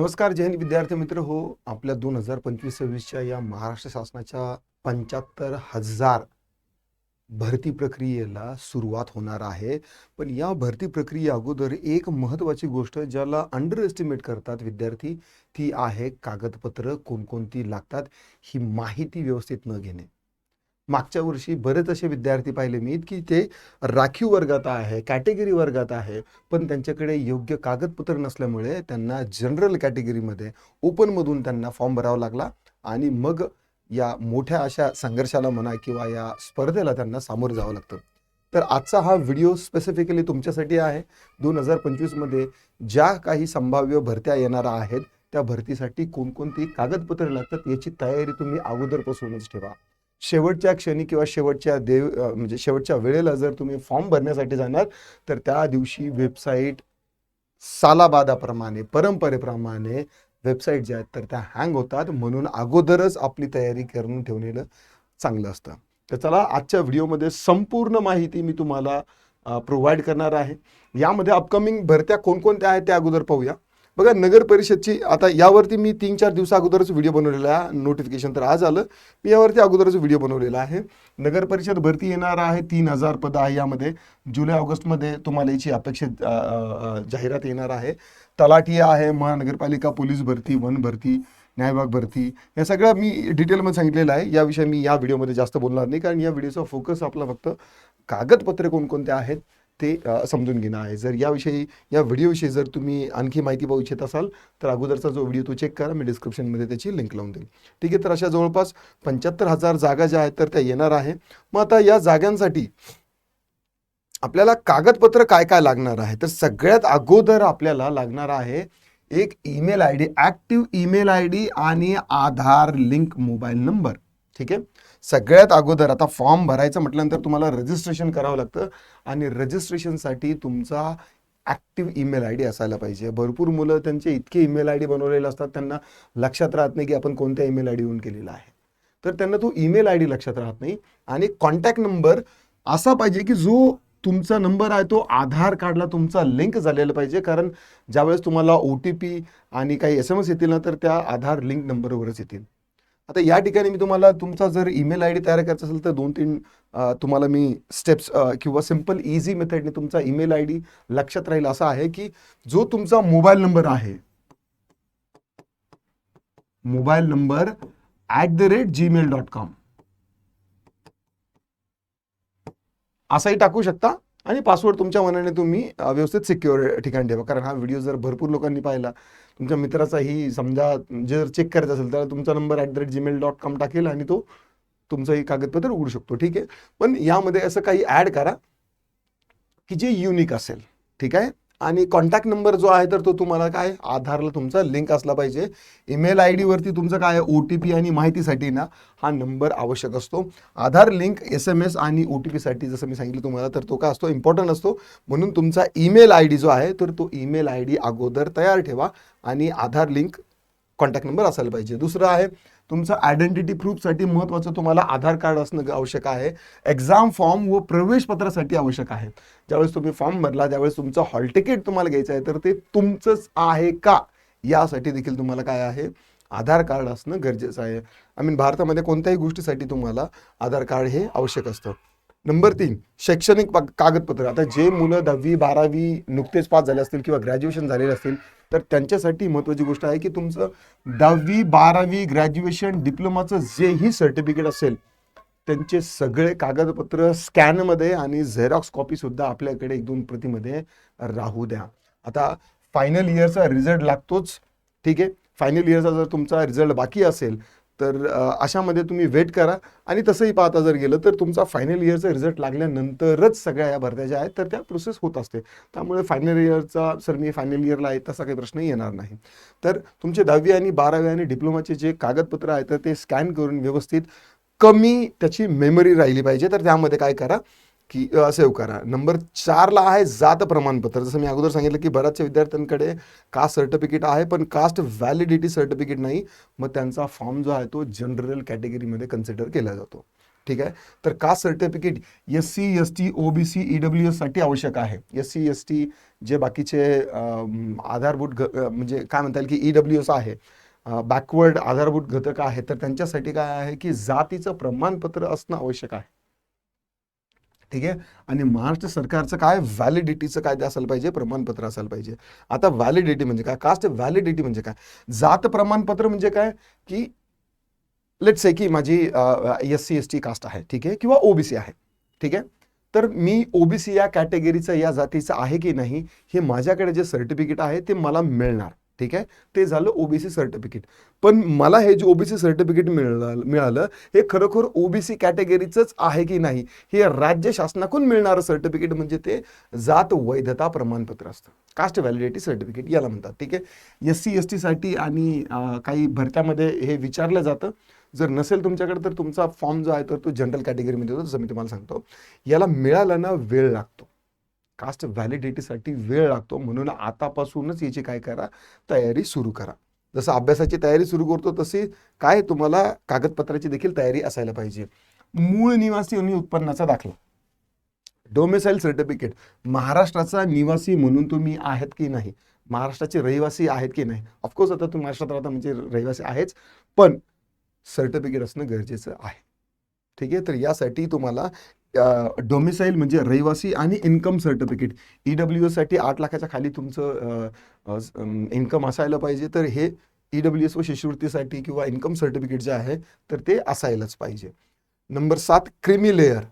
नमस्कार जैन विद्यार्थी मित्र. हो आपल्या दोन हजार पंचवीस सव्वीसच्या या महाराष्ट्र शासनाच्या पंच्याहत्तर हजार भरती प्रक्रियेला सुरुवात होणार आहे. पण या भरती प्रक्रिये अगोदर एक महत्त्वाची गोष्ट ज्याला अंडर एस्टिमेट करतात विद्यार्थी ती आहे कागदपत्र कोणकोणती लागतात ही माहिती व्यवस्थित न घेणे. मागच्या वर्षी बरेच असे विद्यार्थी पाहिले मी की ते राखीव वर्गात आहे कॅटेगरी वर्गात आहे पण त्यांच्याकडे योग्य कागदपत्र नसल्यामुळे त्यांना जनरल कॅटेगरीमध्ये ओपनमधून त्यांना फॉर्म भरावा लागला आणि मग या मोठ्या अशा संघर्षाला म्हणा किंवा या स्पर्धेला त्यांना सामोरं जावं लागतं. तर आजचा हा व्हिडिओ स्पेसिफिकली तुमच्यासाठी आहे. दोन हजार पंचवीसमध्ये ज्या काही संभाव्य भरत्या येणाऱ्या आहेत त्या भरतीसाठी कोणकोणती कागदपत्रं लागतात याची तयारी तुम्ही अगोदरपासूनच ठेवा. शेवटच्या क्षणी किंवा शेवटच्या देव म्हणजे शेवटच्या वेळेला जर तुम्ही फॉर्म भरण्यासाठी जाणार तर त्या दिवशी वेबसाईट सालाबादाप्रमाणे परंपरेप्रमाणे वेबसाईट ज्या आहेत तर त्या हँग होतात. म्हणून अगोदरच आपली तयारी करून ठेवलेलं चांगलं असतं. तर चला आजच्या व्हिडिओमध्ये संपूर्ण माहिती मी तुम्हाला प्रोव्हाइड करणार आहे. यामध्ये अपकमिंग भरत्या कोणकोणत्या आहेत त्या अगोदर पाहूया. बघा नगर परिषदची आता यावरती मी तीन चार दिवसा अगोदरच व्हिडिओ बनवलेला आहे नोटिफिकेशन तर आज आलं. मी यावरती अगोदरच व्हिडिओ बनवलेला आहे. नगर परिषद भरती येणार आहे तीन हजार पद आहे यामध्ये. जुलै ऑगस्टमध्ये तुम्हाला याची अपेक्षित जाहिरात येणार आहे. तलाठी आहे महानगरपालिका पोलीस भरती वन भरती न्यायबाग भरती. या सगळ्या मी डिटेलमध्ये सांगितलेलं आहे. याविषयी मी या व्हिडिओमध्ये जास्त बोलणार नाही. कारण या व्हिडिओचा फोकस आपला फक्त कागदपत्रे कोणकोणते आहेत ते समजून घेणं आहे. जर याविषयी या व्हिडिओविषयी जर तुम्ही आणखी माहिती पाहू इच्छित असाल तर अगोदरचा जो व्हिडिओ तो चेक करा. मी डिस्क्रिप्शनमध्ये त्याची लिंक लावून देईल. ठीक आहे तर अशा जवळपास पंच्याहत्तर हजार जागा ज्या आहेत तर त्या येणार आहे. मग आता या जागांसाठी आपल्याला कागदपत्र काय काय लागणार आहे? तर सगळ्यात अगोदर आपल्याला लागणार आहे एक email I D active email I D आणि आधार लिंक मोबाईल नंबर. ठीक आहे? सगळ्यात अगोदर आता फॉर्म भरायचं म्हटल्यानंतर तुम्हाला रजिस्ट्रेशन करावं लागतं आणि रजिस्ट्रेशनसाठी तुमचा ॲक्टिव्ह ईमेल आय डी असायला पाहिजे. भरपूर मुलं त्यांचे इतके ईमेल आय डी बनवलेले असतात त्यांना लक्षात राहत नाही की आपण कोणत्या ईमेल आय डीहून केलेला आहे. तर त्यांना तो ईमेल आय डी लक्षात राहत नाही आणि कॉन्टॅक्ट नंबर असा पाहिजे की जो तुमचा नंबर आहे तो आधार कार्डला तुमचा लिंक झालेला पाहिजे. कारण ज्यावेळेस तुम्हाला ओ टी पी आणि काही एस एम एस येतील ना तर त्या आधार लिंक नंबरवरच येतील. आता या ठिकाणी मी तुम्हाला तुमचा जर ईमेल आय डी तयार करायचा असेल तर दोन तीन तुम्हाला मी स्टेप्स किंवा सिंपल इझी मेथडने तुमचा ईमेल आय डी लक्षात राहील. असा आहे की जो तुमचा मोबाईल नंबर आहे mobile number at the rate Gmail dot com असाही टाकू शकता? आणि पासवर्ड तुमच्या मनाने तुम्ही व्यवस्थित सिक्युअर ठिकाणी ठेवा. कारण हा व्हिडिओ जर भरपूर लोकांनी पाहिला तुमच्या मित्राचाही समजा जर चेक करायचं असेल तर तुमचा number at the rate Gmail dot com टाकेल आणि तो तुमचंही कागदपत्र उघडू शकतो. ठीक आहे? पण यामध्ये असं काही ॲड करा की जे युनिक असेल. ठीक आहे? आणि कॉन्टॅक्ट नंबर जो आहे तर तो तुम्हाला काय आधारला तुमचा लिंक असला पाहिजे. ईमेल आय डीवरती तुमचं काय ओ टी पी आणि माहितीसाठी ना हा नंबर आवश्यक असतो. Aadhaar link S M S आणि ओ टी पीसाठी जसं मी सांगितलं तुम्हाला तर तो काय असतो इम्पॉर्टंट असतो. म्हणून तुमचा ईमेल आय डी जो आहे तर तो ईमेल आय डी अगोदर तयार ठेवा आणि आधार लिंक कॉन्टॅक्ट नंबर असायला पाहिजे. दुसरं आहे तुमचं आयडेंटिटी प्रूफसाठी महत्त्वाचं तुम्हाला आधार कार्ड असणं आवश्यक आहे. एक्झाम फॉर्म व प्रवेशपत्रासाठी आवश्यक आहे. ज्यावेळेस तुम्ही फॉर्म भरला त्यावेळेस तुमचं हॉल तिकीट तुम्हाला घ्यायचं आहे तर ते तुमचंच आहे का? यासाठी देखील तुम्हाला काय आहे? आधार कार्ड असणं गरजेचं आहे. आय मीन भारतामध्ये कोणत्याही गोष्टीसाठी तुम्हाला आधार कार्ड हे आवश्यक असतं. नंबर तीन शैक्षणिक कागदपत्र. आता जे मुलं दहावी बारावी नुकतेच पास झाले असतील किंवा ग्रॅज्युएशन झालेले असतील तर त्यांच्यासाठी महत्त्वाची गोष्ट आहे की तुमचं दहावी बारावी ग्रॅज्युएशन डिप्लोमाचं जेही सर्टिफिकेट असेल त्यांचे सगळे कागदपत्र स्कॅनमध्ये आणि झेरॉक्स कॉपीसुद्धा आपल्याकडे एक दोन प्रतीमध्ये राहू द्या. आता फायनल इयरचा रिझल्ट लागतोच ठीक आहे? फायनल इयरचा जर तुमचा रिझल्ट बाकी असेल तर अशामध्ये तुम्ही वेट करा. आणि तसंही पाहता जर गेलं तर तुमचा फायनल इयरचा रिझल्ट लागल्यानंतरच सगळ्या या भरत्या ज्या आहेत तर त्या प्रोसेस होत असते. त्यामुळे फायनल इयरचा सर मी फायनल इयरला आहे तसा काही प्रश्न येणार नाही. तर तुमचे दहावी आणि बारावी आणि डिप्लोमाचे जे कागदपत्र आहेत तर ते स्कॅन करून व्यवस्थित कमी त्याची मेमरी राहिली पाहिजे. तर त्यामध्ये काय करा की सेव्ह करा. नंबर चारला आहे जात प्रमाणपत्र. जसं मी अगोदर सांगितलं की बऱ्याचशा विद्यार्थ्यांकडे कास्ट सर्टिफिकेट आहे पण कास्ट व्हॅलिडिटी सर्टिफिकेट नाही. मग त्यांचा फॉर्म जो आहे तो जनरल कॅटेगरीमध्ये कन्सिडर केला जातो. ठीक आहे? तर caste certificate S C S T O B C E W एससाठी आवश्यक आहे. एस सी एस टी जे बाकीचे आधारभूत घ म्हणजे काय म्हणता येईल की ईडब्ल्यू एस आहे. बॅकवर्ड आधारभूत घटक आहे. तर त्यांच्यासाठी काय आहे की जातीचं प्रमाणपत्र असणं आवश्यक आहे. ठीक आहे? आणि महाराष्ट्र सरकारचं काय? व्हॅलिडिटीचं काय ते असायला पाहिजे प्रमाणपत्र असायला पाहिजे. आता व्हॅलिडिटी म्हणजे काय? कास्ट व्हॅलिडिटी म्हणजे काय? जात प्रमाणपत्र म्हणजे काय? की लेट्स से की माझी S C S T caste आहे ठीक आहे? किंवा ओबीसी आहे ठीक आहे? तर मी ओबीसी या कॅटेगरीचं या जातीचं आहे की नाही हे माझ्याकडे जे सर्टिफिकेट आहे ते मला मिळणार. ठीक आहे? ते झालं ओबीसी सर्टिफिकेट पण मला हे जे ओबीसी सर्टिफिकेट मिळालं मिळालं हे खरोखर ओबीसी कॅटेगरीचंच आहे की नाही? हे राज्य शासनाकडून मिळणारं सर्टिफिकेट म्हणजे ते जात वैधता प्रमाणपत्र असतं. कास्ट व्हॅलिडिटी सर्टिफिकेट याला म्हणतात ठीक आहे? एस सी एस टीसाठी आणि काही भरत्यामध्ये हे विचारलं जातं. जर नसेल तुमच्याकडे तर तुमचा फॉर्म जो आहे तर तो जनरल कॅटेगरीमध्ये होतो जसं मी तुम्हाला सांगतो. याला मिळाला ना वेळ लागतो. कास्ट व्हॅलिडिटीसाठी वेळ लागतो म्हणून आतापासूनच याची काय करा तयारी सुरू करा. जसं अभ्यासाची तयारी सुरू करतो तशी काय तुम्हाला कागदपत्राची देखील तयारी असायला पाहिजे. मूळ निवासी आणि उत्पन्नाचा दाखला. डोमेसाईल सर्टिफिकेट महाराष्ट्राचा निवासी म्हणून तुम्ही आहेत की नाही? महाराष्ट्राचे रहिवासी आहेत की नाही? ऑफकोर्स आता तुम्ही महाराष्ट्रात राहता म्हणजे रहिवासी आहेच पण सर्टिफिकेट असणं गरजेचं आहे. ठीक आहे? तर यासाठी तुम्हाला डोमिसाईल म्हणजे रहिवासी आणि इन्कम सर्टिफिकेट ई डब्ल्यू एससाठी आठ लाखाच्या खाली तुमचं इन्कम असायला पाहिजे. तर हे ई डब्ल्यू एस व शिष्यवृत्तीसाठी किंवा इन्कम सर्टिफिकेट जे आहे तर ते असायलाच पाहिजे. नंबर सात creamy layer.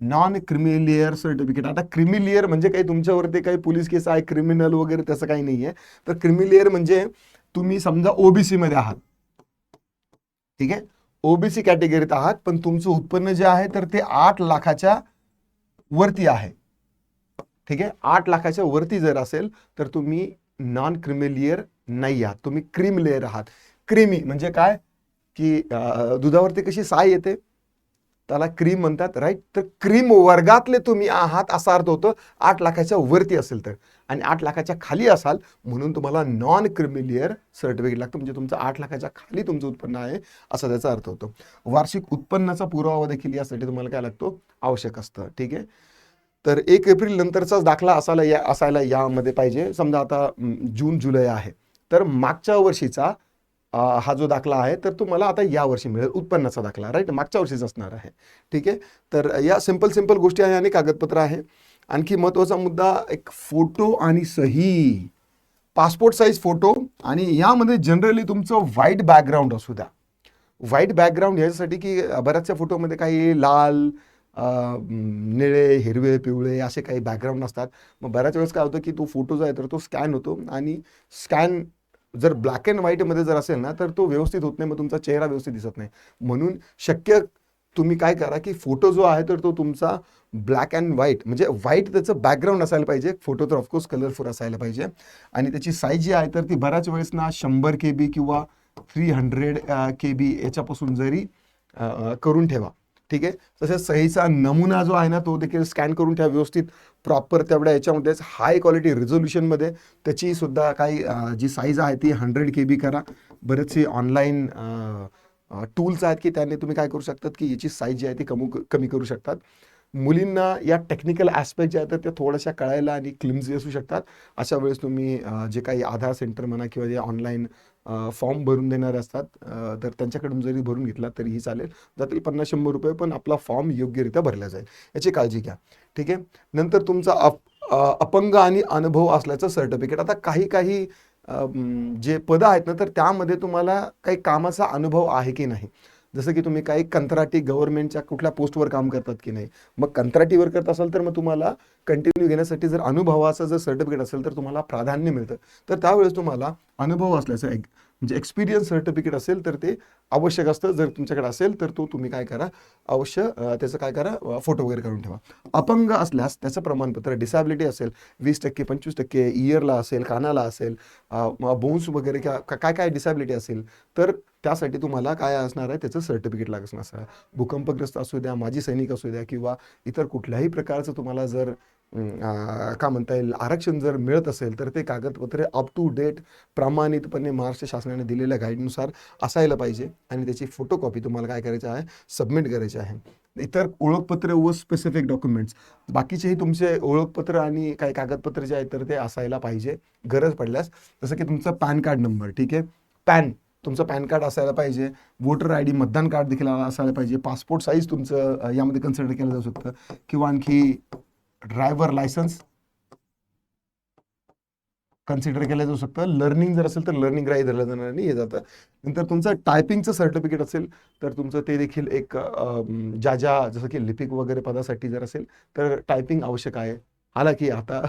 Non creamy layer certificate आता क्रिमी लेअर म्हणजे काही तुमच्यावरती काही पोलीस केस आहे क्रिमिनल वगैरे तसं काही नाही आहे तर क्रिमी लेअर म्हणजे तुम्ही समजा ओबीसी मध्ये आहात. ठीक आहे? ओबीसी कॅटेगरीत आहात पण तुमचं उत्पन्न जे आहे तर ते आठ लाखाच्या वरती आहे. ठीक आहे? आठ लाखाच्या वरती जर असेल तर तुम्ही नॉन क्रिमिलियर नाही आहात. तुम्ही क्रीम लेअर आहात. क्रीमी म्हणजे काय? की दुधावरती कशी साय येते? त्याला क्रीम म्हणतात राईट तर क्रीम वर्गातले तुम्ही आहात असा अर्थ होतो आठ लाखाच्या वरती असेल तर. आणि आठ लाखाच्या खाली असाल म्हणून तुम्हाला नॉन क्रिमिलियर सर्टिफिकेट लागतं. म्हणजे तुमचं आठ लाखाच्या खाली तुमचं उत्पन्न आहे असा त्याचा अर्थ होतो. वार्षिक उत्पन्नाचा पुरावा देखील यासाठी तुम्हाला काय लागतो? आवश्यक असतं. ठीक आहे? तर एक एप्रिल नंतरचाच दाखला असायला या असायला यामध्ये पाहिजे. समजा आता जून जुलै आहे. तर मागच्या वर्षीचा हा जो दाखला आहे तर तो मला आता या वर्षी मिळेल उत्पन्नाचा दाखला राईट मागच्या वर्षीच असणार आहे ठीक आहे? तर या सिंपल सिंपल गोष्टी आहे आणि कागदपत्र आहे. आणखी महत्त्वाचा मुद्दा एक फोटो आणि सही. पासपोर्ट साईज फोटो आणि यामध्ये जनरली तुमचं व्हाईट बॅकग्राऊंड असू द्या. व्हाईट बॅकग्राऊंड याच्यासाठी की बऱ्याचशा फोटोमध्ये काही लाल निळे हिरवे पिवळे असे काही बॅकग्राऊंड असतात. मग बऱ्याच वेळेस काय होतं की तो फोटो जो आहे तर तो स्कॅन होतो आणि स्कॅन जर ब्लॅक अँड व्हाईटमध्ये जर असेल ना तर तो व्यवस्थित होत नाही मग तुमचा चेहरा व्यवस्थित दिसत नाही. म्हणून शक्य तुम्ही काय करा की फोटो जो आहे तर तो तुमचा ब्लॅक अँड व्हाईट म्हणजे व्हाईट त्याचं बॅकग्राऊंड असायला पाहिजे. फोटो तर ऑफकोर्स कलरफुल असायला पाहिजे. आणि त्याची साईज जी आहे तर ती बऱ्याच वेळेस ना शंभर के बी किंवा थ्री हंड्रेड के बी याच्यापासून जरी करून ठेवा. ठीक आहे? तसेच सहीचा नमुना जो आहे ना तो देखील स्कॅन करून ठेवा व्यवस्थित प्रॉपर तेवढ्या याच्यामध्येच हाय क्वालिटी रिझोल्युशनमध्ये त्याची सुद्धा काही जी साईज आहे ती हंड्रेड के बी करा. बरेचसे ऑनलाईन टूल्स आहेत की त्याने तुम्ही काय करू शकतात की याची साईज जी आहे ती कमू कमी करू शकतात. मुलींना या टेक्निकल ॲस्पेक्ट जे आहेत तर त्या थोड्याशा कळायला आणि क्लिम्झी असू शकतात. अशा वेळेस तुम्ही जे काही आधार सेंटर म्हणा किंवा जे ऑनलाईन फॉर्म भरून देणारे असतात तर त्यांच्याकडून जरी भरून घेतला तरीही चालेल. जातील पन्नास शंभर रुपये पण आपला फॉर्म योग्यरित्या भरला जाईल. याची काळजी घ्या. ठीक आहे? नंतर तुमचा अप अपंग आणि अनुभव असल्याचं सर्टिफिकेट आता काही काही जे पदं आहेत ना तर त्यामध्ये तुम्हाला काही कामाचा अनुभव आहे की नाही? जसं की तुम्ही काही कंत्राटी गव्हर्नमेंटच्या कुठल्या पोस्टवर काम करतात की नाही. मग कंत्राटीवर करत असाल तर मग तुम्हाला कंटिन्यू घेण्यासाठी जर अनुभवाचं जर सर्टिफिकेट असेल तर तुम्हाला प्राधान्य मिळतं. तर त्यावेळेस तुम्हाला अनुभव असल्याचं एक म्हणजे एक्सपिरियन्स सर्टिफिकेट असेल तर ते आवश्यक असतं. जर तुमच्याकडे असेल तर तो तुम्ही काय करा अवश्य त्याचं काय करा फोटो वगैरे काढून ठेवा. अपंग असल्यास त्याचं प्रमाणपत्र डिसॅबिलिटी असेल वीस टक्के पंचवीस टक्के इयरला असेल कानाला असेल बोन्स वगैरे का- काय काय डिसॅबिलिटी असेल तर त्यासाठी तुम्हाला काय असणार आहे त्याचं सर्टिफिकेट लागत असणार. भूकंपग्रस्त असू द्या माजी सैनिक असू द्या किंवा इतर कुठल्याही प्रकारचं तुम्हाला जर का म्हणता येईल आरक्षण जर मिळत असेल तर ते कागदपत्रे अप टू डेट प्रामाणिकपणे महाराष्ट्र शासनाने दिलेल्या गाईडनुसार असायला पाहिजे आणि त्याची फोटोकॉपी तुम्हाला काय करायची आहे सबमिट करायची आहे. इतर ओळखपत्र व स्पेसिफिक डॉक्युमेंट्स बाकीचेही तुमचे ओळखपत्र आणि काही कागदपत्र जे आहेत तर ते असायला पाहिजे गरज पडल्यास. जसं की तुमचं पॅन कार्ड नंबर ठीक आहे? पॅन तुमचं पॅन कार्ड असायला पाहिजे. वोटर आय डी मतदान कार्ड देखील असायला पाहिजे. पासपोर्ट साईज तुमचं यामध्ये कन्सिडर केलं जाऊ शकतं. किंवा आणखी ड्रायव्हर लायसन्स कन्सिडर केलं जाऊ शकतं. लर्निंग जर असेल तर लर्निंग ग्राही धरलं जाणार नाही हे जातं. नंतर तुमचं टायपिंगचं सर्टिफिकेट असेल तर तुमचं ते देखील एक ज्या ज्या जसं की लिपिक वगैरे पदासाठी जर असेल तर टायपिंग आवश्यक आहे. हालाकी आता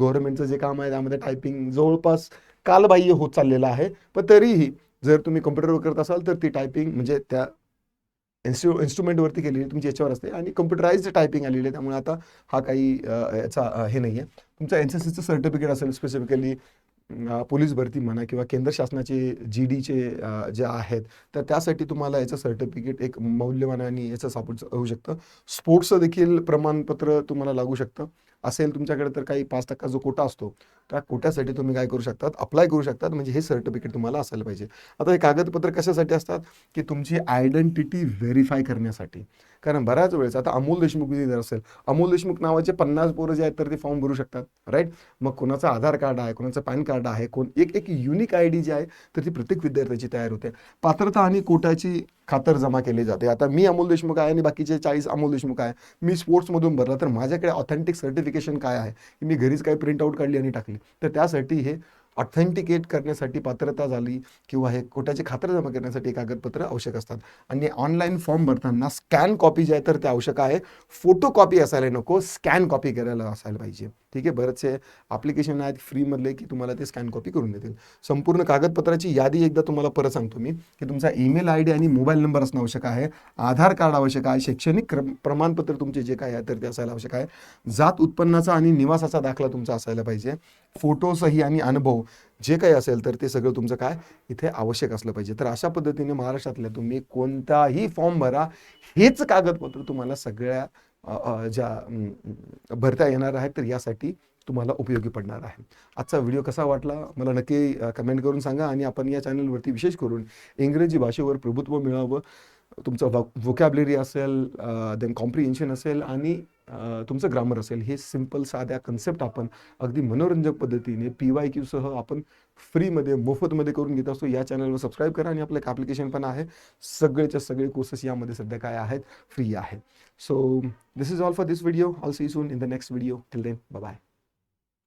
गव्हर्नमेंटचं जे काम आहे त्यामध्ये टायपिंग जवळपास कालबाह्य होत चाललेलं आहे. पण तरीही जर तुम्ही कम्प्युटरवर करत असाल तर ती टायपिंग म्हणजे त्या इन्स्ट्रु इन्स्ट्रुमेंटवरती केलेली तुमची याच्यावर असते आणि कम्प्युटराइज्ड टायपिंग आलेली आहे. त्यामुळे आता हा काही याचा हे नाही आहे तुमचं एन सी सीचं सर्टिफिकेट असेल स्पेसिफिकली पोलीस भरती म्हणा किंवा केंद्र शासनाचे जी डीचे जे आहेत तर त्यासाठी तुम्हाला याचं सर्टिफिकेट एक मौल्यवान आणि याचं सापड होऊ शकतं. स्पोर्ट्सचं देखील प्रमाणपत्र तुम्हाला लागू शकतं. असेल तुमच्याकडे तर काही पाच टक्का जो कोटा असतो त्या कोट्यासाठी तुम्ही काय करू शकतात? अप्लाय करू शकतात. म्हणजे हे सर्टिफिकेट तुम्हाला असायला पाहिजे. आता हे कागदपत्र कशासाठी असतात? की तुमची आयडेंटिटी व्हेरीफाय करण्यासाठी. कारण बऱ्याच वेळेस आता अमोल देशमुख जर असेल अमोल देशमुख नावाचे पन्नास पोरं जे आहेत तर ते फॉर्म भरू शकतात राईट मग कोणाचं आधार कार्ड आहे कोणाचं पॅन कार्ड आहे कोण एक एक युनिक आय डी जी आहे तर ती प्रत्येक विद्यार्थ्याची तयार होते. पात्रता आणि कोटाची खातर जमा केली जाते. आता मी अमोल देशमुख आहे आणि बाकीचे चाळीस अमोल देशमुख आहे. मी स्पोर्ट्समधून भरला तर माझ्याकडे ऑथेंटिक सर्टिफिकेशन काय आहे? की मी घरीच काही प्रिंट आउट काढली आणि टाकली. तर त्यासाठी हे ऑथेंटिकेट करण्यासाठी पात्रता झाली किंवा हे कोट्याची खात्र जमा करण्यासाठी कागदपत्र आवश्यक असतात. आणि ऑनलाईन फॉर्म भरताना स्कॅन कॉपी जे आहे तर ते आवश्यक आहे. फोटो कॉपी असायला नको स्कॅन कॉपी करायला असायला पाहिजे. ठीक आहे? बरेचसे ॲप्लिकेशन आहेत फ्रीमधले की तुम्हाला ते स्कॅन कॉपी करून देतील. संपूर्ण कागदपत्राची यादी एकदा तुम्हाला परत सांगतो मी की तुमचा ईमेल आय डी आणि मोबाईल नंबर असणं आवश्यक आहे. आधार कार्ड आवश्यक आहे. शैक्षणिक क्रम प्रमाणपत्र तुमचे जे काय आहे तर ते असायला आवश्यक आहे. जात उत्पन्नाचा आणि निवासाचा दाखला तुमचा असायला पाहिजे. फोटो सही आणि अनुभव. जे काही असेल तर ते सगळं तुमचं काय? इथे आवश्यक असलं पाहिजे. तर अशा पद्धतीने महाराष्ट्रातल्या तुम्ही कोणताही फॉर्म भरा. हेच कागदपत्र तुम्हाला सगळ्या ज्या भरता येणार आहेत तर यासाठी तुम्हाला उपयोगी पडणार आहे. आजचा व्हिडिओ कसा वाटला मला नक्की कमेंट करून सांगा आणि आपण या चॅनलवरती विशेष करून इंग्रजी भाषेवर प्रभुत्व मिळावं तुमचं वोकॅबलरी असेल देन कॉम्प्रिहेन्शन असेल आणि तुमचं ग्रामर असेल हे सिंपल साध्या कन्सेप्ट आपण अगदी मनोरंजक पद्धतीने पी वाय क्यूसह आपण फ्रीमध्ये मोफतमध्ये करून घेत असतो. या चॅनलवर सबस्क्राईब करा आणि आपलं एक ॲप्लिकेशन पण आहे. सगळेच्या सगळे कोर्सेस यामध्ये सध्या काय आहेत? फ्री आहेत so this is all for this video all see soon in the next video till then bye